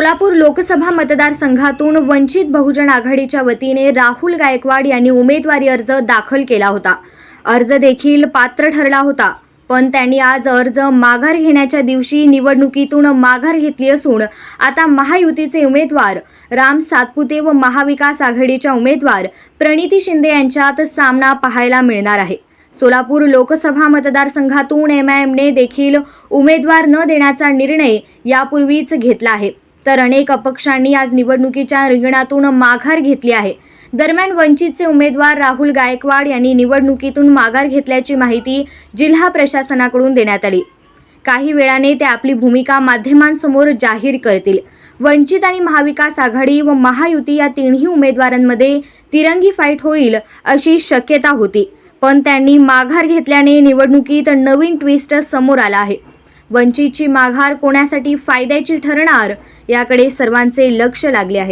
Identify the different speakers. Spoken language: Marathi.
Speaker 1: सोलापूर लोकसभा मतदारसंघातून वंचित बहुजन आघाडीच्या वतीने राहुल गायकवाड यांनी उमेदवारी अर्ज दाखल केला होता. अर्ज देखील पात्र ठरला होता पण त्यांनी आज अर्ज माघार घेण्याच्या दिवशी निवडणुकीतून माघार घेतली असून आता महायुतीचे उमेदवार राम सातपुते व महाविकास आघाडीच्या उमेदवार प्रणिती शिंदे यांच्यात सामना पाहायला मिळणार आहे. सोलापूर लोकसभा मतदारसंघातून एम आय एमने देखील उमेदवार न देण्याचा निर्णय यापूर्वीच घेतला आहे. तर अनेक अपक्षांनी आज निवडणुकीच्या रिंगणातून माघार घेतली आहे. दरम्यान वंचितचे उमेदवार राहुल गायकवाड यांनी निवडणुकीतून माघार घेतल्याची माहिती जिल्हा प्रशासनाकडून देण्यात आली. काही वेळाने ते आपली भूमिका माध्यमांसमोर जाहीर करतील. वंचित आणि महाविकास आघाडी व महायुती या तिन्ही उमेदवारांमध्ये तिरंगी फाईट होईल अशी शक्यता होती. पण त्यांनी माघार घेतल्याने निवडणुकीत नवीन ट्विस्ट समोर आला आहे. वंचितची माघार कोणासाठी फायद्याची ठरणार याकडे सर्वांचे लक्ष लागले आहे.